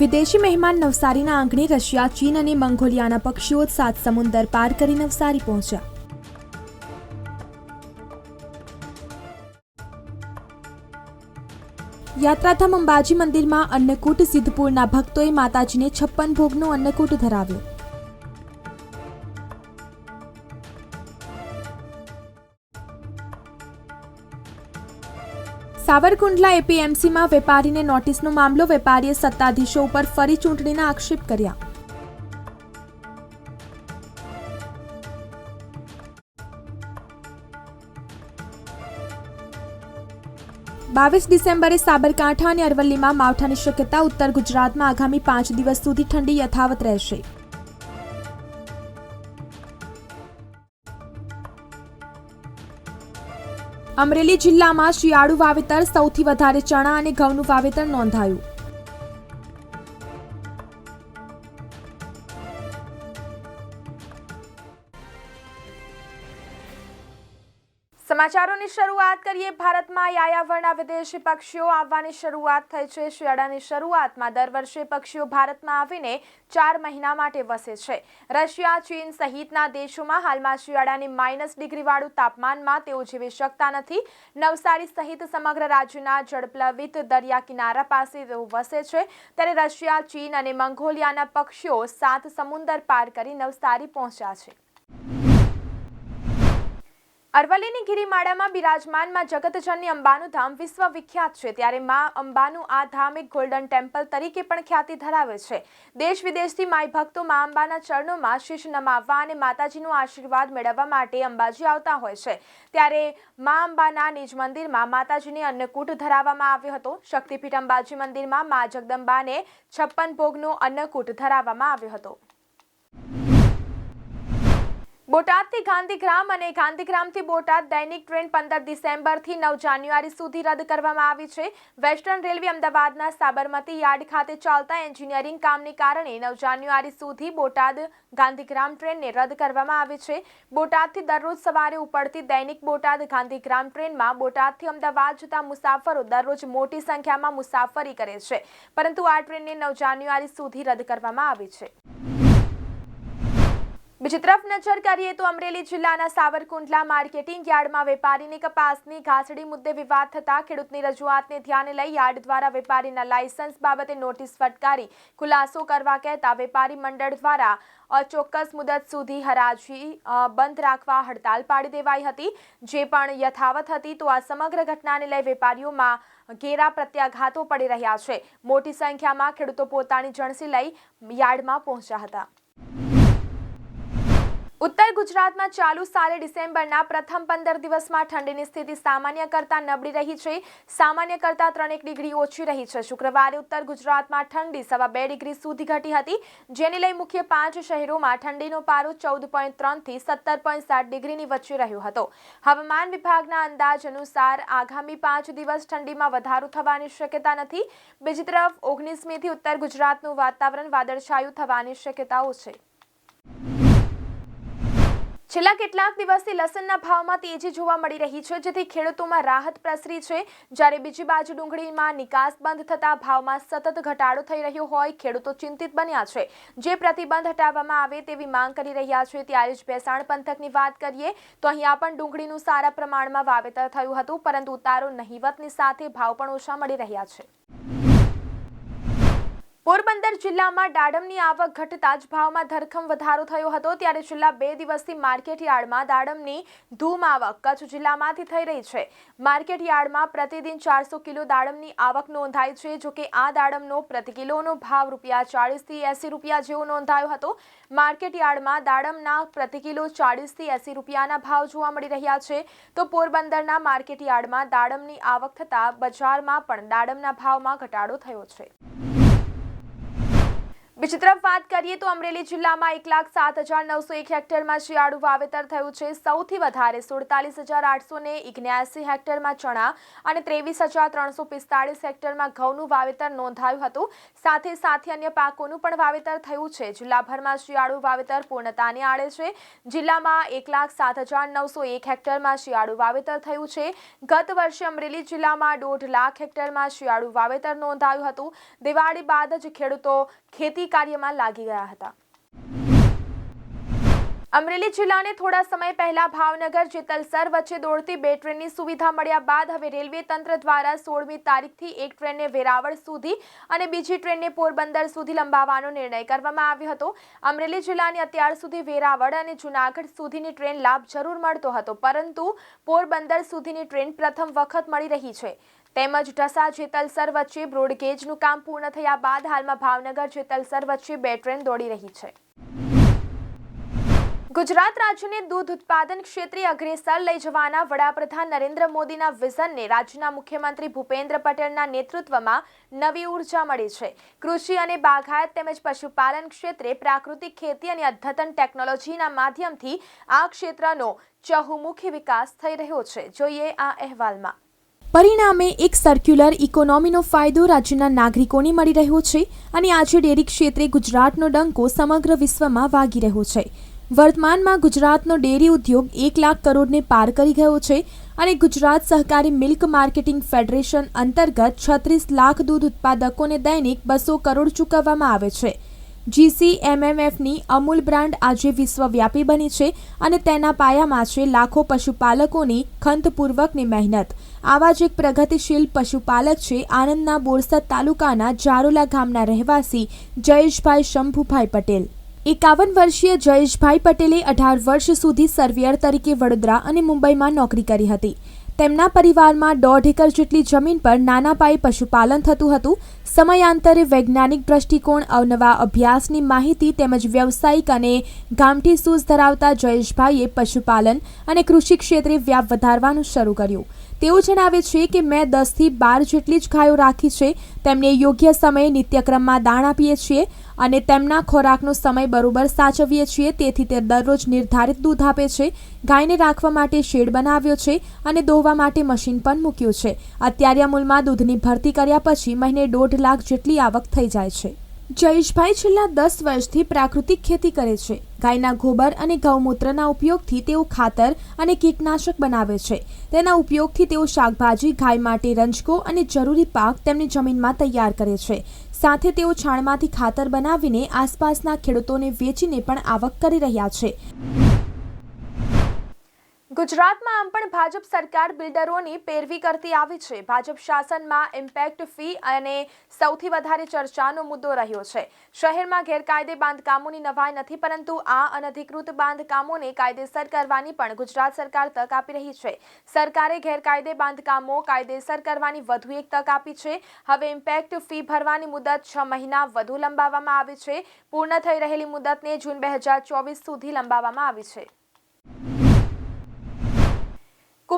વિદેશી મહેમાન નવસારીના આંગણે રશિયા, ચીન અને મંગોલિયાના પક્ષીઓ સાત સમુંદર પાર કરી નવસારી પહોંચ્યા. યાત્રાધામ અંબાજી મંદિરમાં અન્નકૂટ સિદ્ધપુરના ભક્તોએ માતાજીને છપ્પન ભોગનો અન્નકૂટ ધરાવ્યો. સાવરકુંડલા એપીએમસીમાં વેપારીને નોટિસનો મામલો, વેપારીએ સત્તાધીશો ઉપર ફરી ચૂંટણીના આક્ષેપ કર્યા. બાવીસ ડિસેમ્બરે સાબરકાંઠા અને અરવલ્લીમાં માવઠાની શક્યતા, ઉત્તર ગુજરાતમાં આગામી પાંચ દિવસ સુધી ઠંડી યથાવત રહેશે. અમરેલી જિલ્લામાં શિયાળુ વાવેતર સૌથી વધારે ચણા અને ઘઉંનું વાવેતર નોંધાયું. સમાચારોની શરૂઆત કરીએ ભારતમાં યાયાવરના વિદેશી પક્ષીઓ આવવાની શરૂઆત થઈ છે. શિયાળાની શરૂઆતમાં દર વર્ષે પક્ષીઓ ભારતમાં આવીને ચાર મહિના માટે વસે છે. રશિયા, ચીન સહિતના દેશોમાં હાલમાં શિયાળાની માઇનસ ડિગ્રીવાળું તાપમાનમાં તેઓ જીવી શકતા નથી. નવસારી સહિત સમગ્ર રાજ્યના જળપ્લવિત દરિયા કિનારા પાસે તેઓ વસે છે. ત્યારે રશિયા, ચીન અને મંગોલિયાના પક્ષીઓ સાત સમુંદર પાર કરી નવસારી પહોંચ્યા છે. અરવલ્લીની ગિરિમાળામાં બિરાજમાનમાં જગતજનની અંબાનું ધામ વિશ્વ વિખ્યાત છે. ત્યારે મા અંબાનું આ ધામ એક ગોલ્ડન ટેમ્પલ તરીકે પણ ખ્યાતિ ધરાવે છે. દેશ વિદેશથી માય ભક્તો માં અંબાના ચરણોમાં શીશ નમાવવા અને માતાજીનો આશીર્વાદ મેળવવા માટે અંબાજી આવતા હોય છે. ત્યારે મા અંબાના નિજ મંદિરમાં માતાજીને અન્નકૂટ ધરાવવામાં આવ્યો હતો. શક્તિપીઠ અંબાજી મંદિરમાં માં જગદંબાને છપ્પન ભોગનો અન્નકૂટ ધરાવવામાં આવ્યો હતો. બોટાદથી ગાંધીગ્રામ અને ગાંધીગ્રામથી બોટાદ દૈનિક ટ્રેન પંદર ડિસેમ્બરથી નવ જાન્યુઆરી સુધી રદ કરવામાં આવી છે. વેસ્ટર્ન રેલવે અમદાવાદના સાબરમતી યાર્ડ ખાતે ચાલતા એન્જિનિયરિંગ કામને કારણે નવ જાન્યુઆરી સુધી બોટાદ ગાંધીગ્રામ ટ્રેનને રદ કરવામાં આવી છે. બોટાદથી દરરોજ સવારે ઉપડતી દૈનિક બોટાદ ગાંધીગ્રામ ટ્રેનમાં બોટાદથી અમદાવાદ જતા મુસાફરો દરરોજ મોટી સંખ્યામાં મુસાફરી કરે છે. પરંતુ આ ટ્રેનને નવ જાન્યુઆરી સુધી રદ કરવામાં આવી છે. બીજી તરફ નજર કરીએ તો અમરેલી જિલ્લાના સાવરકુંડલા માર્કેટિંગ યાર્ડમાં વેપારીની કપાસની ઘાસડી મુદ્દે વિવાદ થતા ખેડૂતની રજૂઆતને ધ્યાને લઈ યાર્ડ દ્વારા વેપારીના લાયસન્સ બાબતે નોટિસ ફટકારી ખુલાસો કરવા કહેતા વેપારી મંડળ દ્વારા અચોક્કસ મુદત સુધી હરાજી બંધ રાખવા હડતાલ પાડી દેવાઈ હતી. જે પણ યથાવત હતી તો આ સમગ્ર ઘટનાને લઈ વેપારીઓમાં ઘેરા પ્રત્યાઘાતો પડી રહ્યા છે. મોટી સંખ્યામાં ખેડૂતો પોતાની જણસી લઈ યાર્ડમાં પહોંચ્યા હતા. ઉત્તર ગુજરાતમાં ચાલુ સાલે ડિસેમ્બરના પ્રથમ પંદર દિવસમાં ઠંડીની સ્થિતિ સામાન્ય કરતાં નબળી રહી છે. સામાન્ય કરતાં ત્રણેક ડિગ્રી ઓછી રહી છે. શુક્રવારે ઉત્તર ગુજરાતમાં ઠંડી સવા બે ડિગ્રી સુધી ઘટી હતી, જેને લઈ મુખ્ય પાંચ શહેરોમાં ઠંડીનો પારો ચૌદ પોઈન્ટ ત્રણથી સત્તર પોઈન્ટ સાત ડિગ્રીની વચ્ચે રહ્યો હતો. હવામાન વિભાગના અંદાજ અનુસાર આગામી પાંચ દિવસ ઠંડીમાં વધારો થવાની શક્યતા નથી. બીજી તરફ ઓગણીસમીથી ઉત્તર ગુજરાતનું વાતાવરણ વાદળછાયું થવાની શક્યતાઓ છે. છેલ્લા કેટલાક દિવસથી લસણના ભાવમાં તેજી જોવા મળી રહી છે, જેથી ખેડૂતોમાં રાહત પ્રસરી છે. જ્યારે બીજી બાજુ ડુંગળીમાં નિકાસ બંધ થતા ભાવમાં સતત ઘટાડો થઈ રહ્યો હોય, ખેડૂતો ચિંતિત બન્યા છે. જે પ્રતિબંધ હટાવવામાં આવે તેવી માંગ કરી રહ્યા છે. ત્યારે જ ભેસાણ પંથકની વાત કરીએ, તો અહીંયા પણ ડુંગળીનું સારા પ્રમાણમાં વાવેતર થયું હતું, પરંતુ ઉતારો નહિવતની સાથે ભાવ પણ ઓછા મળી રહ્યા છે. પોરબંદર જિલ્લામાં દાડમની આવક ઘટતા જ ભાવમાં ધરખમ વધારો થયો હતો. ત્યારે છેલ્લા બે દિવસથી માર્કેટ યાર્ડમાં દાડમની ધૂમ આવક કચ્છ જિલ્લામાંથી થઈ રહી છે. માર્કેટ યાર્ડમાં પ્રતિદિન ચારસો કિલો દાડમની આવક નોંધાઈ છે જોકે આ દાડમનો પ્રતિ કિલોનો ભાવ રૂપિયા ચાળીસથી એંસી રૂપિયા જેવો નોંધાયો હતો. માર્કેટ યાર્ડમાં દાડમના પ્રતિ કિલો ચાળીસથી એંસી રૂપિયાના ભાવ જોવા મળી રહ્યા છે. તો પોરબંદરના માર્કેટ યાર્ડમાં દાડમની આવક થતાં બજારમાં પણ દાડમના ભાવમાં ઘટાડો થયો છે. બીજી તરફ વાત કરીએ તો અમરેલી જિલ્લામાં એક લાખ સાત હજાર નવસો એક હેક્ટરમાં શિયાળુ વાવેતર થયું છે. સૌથી વધારે સુડતાલીસ હજાર આઠસો ને ઇગ્યાસી હેક્ટરમાં ચણા અને ત્રેવીસ હજાર ત્રણસો પિસ્તાળીસ હેક્ટરમાં ઘઉંનું વાવેતર નોંધાયું હતું. સાથે સાથે અન્ય પાકોનું પણ વાવેતર થયું છે. જિલ્લાભરમાં શિયાળુ વાવેતર પૂર્ણતાને આડે છે. જિલ્લામાં એક લાખ સાત હજાર નવસો એક હેક્ટરમાં શિયાળુ વાવેતર થયું છે. ગત વર્ષે અમરેલી જિલ્લામાં દોઢ લાખ હેક્ટરમાં શિયાળુ વાવેતર નોંધાયું હતું. દિવાળી બાદ જ ખેડૂતો ખેતી કાર્યમાં લાગી ગયા હતા. અમરેલી જિલ્લાને થોડા સમય પહેલા ભાવનગર, જેતલસર વચ્ચે દોડતી બે ટ્રેનની સુવિધા મળ્યા બાદ હવે રેલવે તંત્ર દ્વારા સોળમી તારીખથી એક ટ્રેનને વેરાવળ સુધી અને બીજી ટ્રેનને પોરબંદર સુધી લંબાવવાનો નિર્ણય કરવામાં આવ્યો હતો. અમરેલી જિલ્લાની અત્યાર સુધી વેરાવળ અને જૂનાગઢ સુધીની ટ્રેન લાભ જરૂર મળતો હતો, પરંતુ પોરબંદર સુધીની ટ્રેન પ્રથમ વખત મળી રહી છે. તેમજ ઢસા જેતલસર વચ્ચે બ્રોડગેજનું કામ પૂર્ણ થયા બાદ હાલમાં ભાવનગર જેતલસર વચ્ચે બે ટ્રેન દોડી રહી છે. ગુજરાત રાજ્યને દૂધ ઉત્પાદન ક્ષેત્રે અગ્રેસર લઈ જવાના વડાપ્રધાન નરેન્દ્ર મોદીના વિઝનને રાજ્યના મુખ્યમંત્રી ભૂપેન્દ્ર પટેલના નેતૃત્વમાં નવી ઊર્જા મળી છે. કૃષિ અને બાગાયત તેમજ પશુપાલન ક્ષેત્રે પ્રાકૃતિક ખેતી અને અદ્યતન ટેકનોલોજીના માધ્યમથી આ ક્ષેત્રનો ચહુમુખી વિકાસ થઈ રહ્યો છે. જોઈએ આ અહેવાલમાં. પરિણામે એક સર્ક્યુલર ઇકોનોમીનો ફાયદો રાજ્યના નાગરિકોને મળી રહ્યો છે અને આજે ડેરી ક્ષેત્રે ગુજરાતનો ડંકો સમગ્ર વિશ્વમાં વાગી રહ્યો છે. વર્તમાનમાં ગુજરાતનો ડેરી ઉદ્યોગ એક લાખ કરોડને પાર કરી ગયો છે અને ગુજરાત સહકારી મિલ્ક માર્કેટિંગ ફેડરેશન અંતર્ગત છત્રીસ લાખ દૂધ ઉત્પાદકોને દૈનિક બસો કરોડ ચૂકવવામાં આવે છે. જીસી એમએમએફની અમૂલ બ્રાન્ડ આજે વિશ્વવ્યાપી બની છે અને તેના પાયામાં છે લાખો પશુપાલકોની ખંતપૂર્વકની મહેનત. આવા જ એક પ્રગતિશીલ પશુપાલક છે આણંદના બોરસદ તાલુકાના જારોલા ગામના રહેવાસી જયેશભાઈ શંભુભાઈ પટેલ. એકાવન વર્ષીય જયેશભાઈ પટેલે અઢાર વર્ષ સુધી સર્વેયર તરીકે વડોદરા અને મુંબઈમાં નોકરી કરી હતી. તેમના પરિવારમાં દોઢ એકર જેટલી જમીન પર નાના પાયે પશુપાલન થતું હતું. સમયાંતરે વૈજ્ઞાનિક દ્રષ્ટિકોણ અવનવા અભ્યાસની માહિતી તેમજ વ્યવસાયિક અને ગામઠી સૂઝ ધરાવતા જયેશભાઈએ પશુપાલન અને કૃષિ ક્ષેત્રે વ્યાપ વધારવાનું શરૂ કર્યું. તેઓ જણાવે છે કે મેં દસથી બાર જેટલી જ ગાયો રાખી છે, તેમને યોગ્ય સમયે નિત્યક્રમમાં દાણ આપીએ છીએ અને તેમના ખોરાકનો સમય બરોબર સાચવીએ છીએ, તેથી તે દરરોજ નિર્ધારિત દૂધ આપે છે, ગાયને રાખવા માટે શેડ બનાવ્યો છે અને દોવા માટે મશીન પણ મૂક્યું છે. અત્યારે અમૂલમાં દૂધની ભરતી કર્યા પછી મહિને દોઢ લાખ જેટલી આવક થઈ જાય છે. જયેશભાઈ છેલ્લા દસ વર્ષથી પ્રાકૃતિક ખેતી કરે છે. ગાયના ગોબર અને ગૌમૂત્રના ઉપયોગથી તેઓ ખાતર અને કીટનાશક બનાવે છે. તેના ઉપયોગથી તેઓ શાકભાજી, ગાય માટે રંજકો અને જરૂરી પાક તેમની જમીનમાં તૈયાર કરે છે. સાથે તેઓ છાણમાંથી ખાતર બનાવીને આસપાસના ખેડૂતોને વેચીને પણ આવક કરી રહ્યા છે. ગુજરાતમાં આમ પણ ભાજપ સરકાર બિલ્ડરોની પેરવી કરતી આવી છે. ભાજપ શાસનમાં ઇમ્પેક્ટ ફી અને સૌથી વધારે ચર્ચાનો મુદ્દો રહ્યો છે. શહેરમાં ગેરકાયદે બાંધકામોની નવાઈ નથી, પરંતુ આ અનધિકૃત બાંધકામોને કાયદેસર કરવાની પણ ગુજરાત સરકાર તક આપી રહી છે. સરકારે ગેરકાયદે બાંધકામો કાયદેસર કરવાની વધુ એક તક આપી છે. હવે ઇમ્પેક્ટ ફી ભરવાની મુદત છ મહિના વધુ લંબાવવામાં આવી છે. પૂર્ણ થઈ રહેલી મુદતને જૂન બે હજાર ચોવીસ સુધી લંબાવવામાં આવી છે.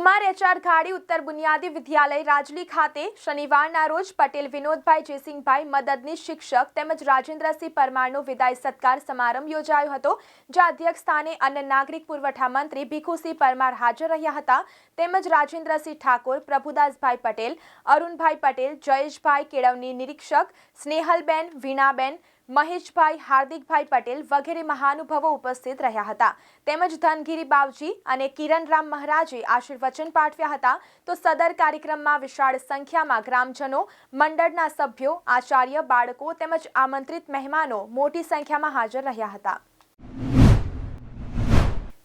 કુમાર એચઆર ખાડી ઉત્તર બુનિયાદી વિદ્યાલય રાજલી ખાતે શનિવારના રોજ પટેલ વિનોદભાઈ જયસિંહભાઈ મદદનીશ શિક્ષક તેમજ રાજેન્દ્રસિંહ પરમારનો વિદાય સત્કાર સમારંભ યોજાયો હતો, જ્યાં અધ્યક્ષ સ્થાને અન્ન નાગરિક પુરવઠા મંત્રી ભીખુસિંહ પરમાર હાજર રહ્યા હતા, તેમજ રાજેન્દ્રસિંહ ઠાકોર, પ્રભુદાસભાઈ પટેલ, અરુણભાઈ પટેલ, જયેશભાઈ કેળવણી નિરીક્ષક, સ્નેહલબેન, વીણાબેન મહેશભાઈ, હાર્દિકભાઈ પટેલ વગેરે મહાનુભાવો ઉપસ્થિત રહ્યા હતા. તેમજ ધનગીરી બાવજી અને કિરણરામ મહારાજે આશીર્વચન પાઠવ્યા હતા. તો સદર કાર્યક્રમમાં વિશાળ સંખ્યામાં ગ્રામજનો, મંડળના સભ્યો, આચાર્ય, બાળકો તેમજ આમંત્રિત મહેમાનો મોટી સંખ્યામાં હાજર રહ્યા હતા.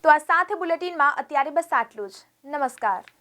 તો આ સાથે બુલેટિનમાં અત્યારે બસ આટલું જ. નમસ્કાર.